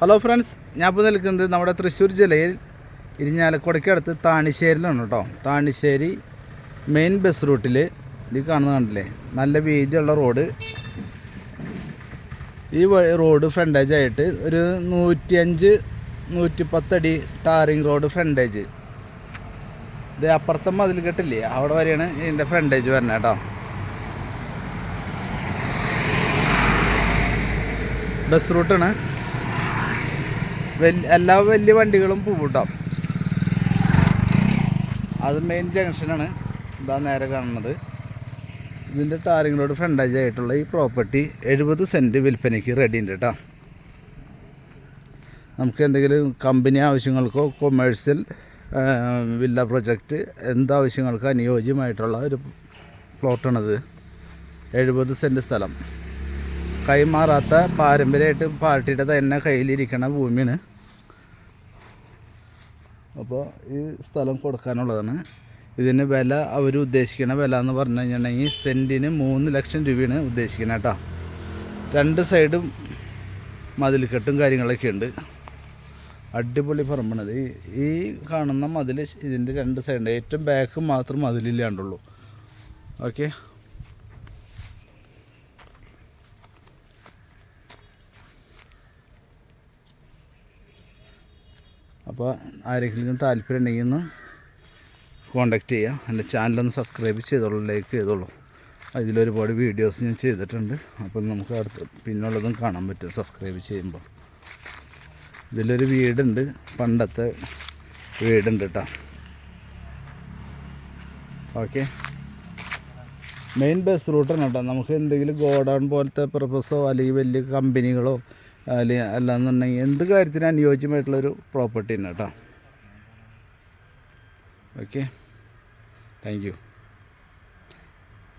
Hello friends ഞാൻ ഇപ്പോൾ നിൽക്കുന്നത് നമ്മുടെ തൃശ്ശൂർ ജില്ലയിൽ ഇരിഞ്ഞാലക്കുടയ്ക്ക് അടുത്ത് താണിശ്ശേരിയിലാണ് കേട്ടോ. താണിശ്ശേരി മെയിൻ ബസ് റൂട്ടിൽ ഇത് കാണുന്ന കണ്ടില്ലേ? നല്ല വീതിയുള്ള റോഡ് ഈ റോഡ് ഫ്രണ്ടേജ് ആയിട്ട് ഒരു നൂറ്റിയഞ്ച് നൂറ്റി പത്തടി ടാറിങ് റോഡ് ഫ്രണ്ടേജ് ഇത് അപ്പുറത്തെ മതിൽ കെട്ടില്ലേ അവിടെ വരെയാണ് ഇതിന്റെ ഫ്രണ്ടേജ് വരുന്നത് കേട്ടോ. ബസ് റൂട്ടാണ് എല്ലാ വലിയ വണ്ടികളും പൂവിട്ടാം അത് മെയിൻ ജംഗ്ഷനാണ് ഇതാ നേരെ കാണുന്നത്. ഇതിന്റെ താരങ്ങളോട് ഫ്രണ്ടേജ് ആയിട്ടുള്ള ഈ പ്രോപ്പർട്ടി എഴുപത് സെന്റ് വിൽപ്പനയ്ക്ക് റെഡി ഉണ്ട് കേട്ടോ നമുക്ക് എന്തെങ്കിലും കമ്പനി ആവശ്യങ്ങൾക്കോ കൊമേഴ്സ്യൽ വില്ല പ്രൊജക്റ്റ് എന്താവശ്യങ്ങൾക്കോ അനുയോജ്യമായിട്ടുള്ള ഒരു പ്ലോട്ടാണിത് എഴുപത് സെന്റ് സ്ഥലം. കൈമാറാത്ത പാരമ്പര്യമായിട്ട് പാർട്ടിയുടെ തന്നെ കയ്യിലിരിക്കുന്ന ഭൂമിയാണ്. അപ്പോൾ ഈ സ്ഥലം കൊടുക്കാനുള്ളതാണ്. ഇതിന് വില അവർ ഉദ്ദേശിക്കുന്ന വില എന്ന് പറഞ്ഞു കഴിഞ്ഞിട്ടുണ്ടെങ്കിൽ സെന്റിന് മൂന്ന് ലക്ഷം രൂപയാണ് ഉദ്ദേശിക്കുന്നത് കേട്ടോ. രണ്ട് സൈഡും മതിൽക്കെട്ടും കാര്യങ്ങളൊക്കെ ഉണ്ട്. അടിപൊളി പറമ്പണത് ഈ കാണുന്ന മതിൽ ഇതിന്റെ രണ്ട് സൈഡ് ഏറ്റവും ബാക്ക് മാത്രം മതിലില്ലാണ്ടുള്ളൂ. ഓക്കെ അപ്പോൾ ആരെങ്കിലും താല്പര്യം ഉണ്ടെങ്കിൽ ഒന്ന് കോണ്ടാക്ട് ചെയ്യുക. എന്റെ ചാനലൊന്ന് സബ്സ്ക്രൈബ് ചെയ്തോളൂ ലൈക്ക് ചെയ്തോളൂ. അതിലൊരുപാട് വീഡിയോസ് ഞാൻ ചെയ്തിട്ടുണ്ട്. അപ്പം നമുക്ക് അടുത്ത് പിന്നുള്ളതും കാണാൻ പറ്റും സബ്സ്ക്രൈബ് ചെയ്യുമ്പോൾ. ഇതിലൊരു വീടുണ്ട് പണ്ടത്തെ വീടുണ്ട് കേട്ടോ. ഓക്കെ മെയിൻ ബസ് റൂട്ടാണ് കേട്ടോ. നമുക്ക് എന്തെങ്കിലും ഗോഡൗൺ പോലത്തെ പർപ്പസോ അല്ലെങ്കിൽ വലിയ കമ്പനികളോ അല്ലെങ്കിൽ അല്ലാന്നുണ്ടെങ്കിൽ എന്ത് കാര്യത്തിനും അനുയോജ്യമായിട്ടുള്ളൊരു പ്രോപ്പർട്ടി തന്നെ കേട്ടോ ഓക്കെ താങ്ക് യു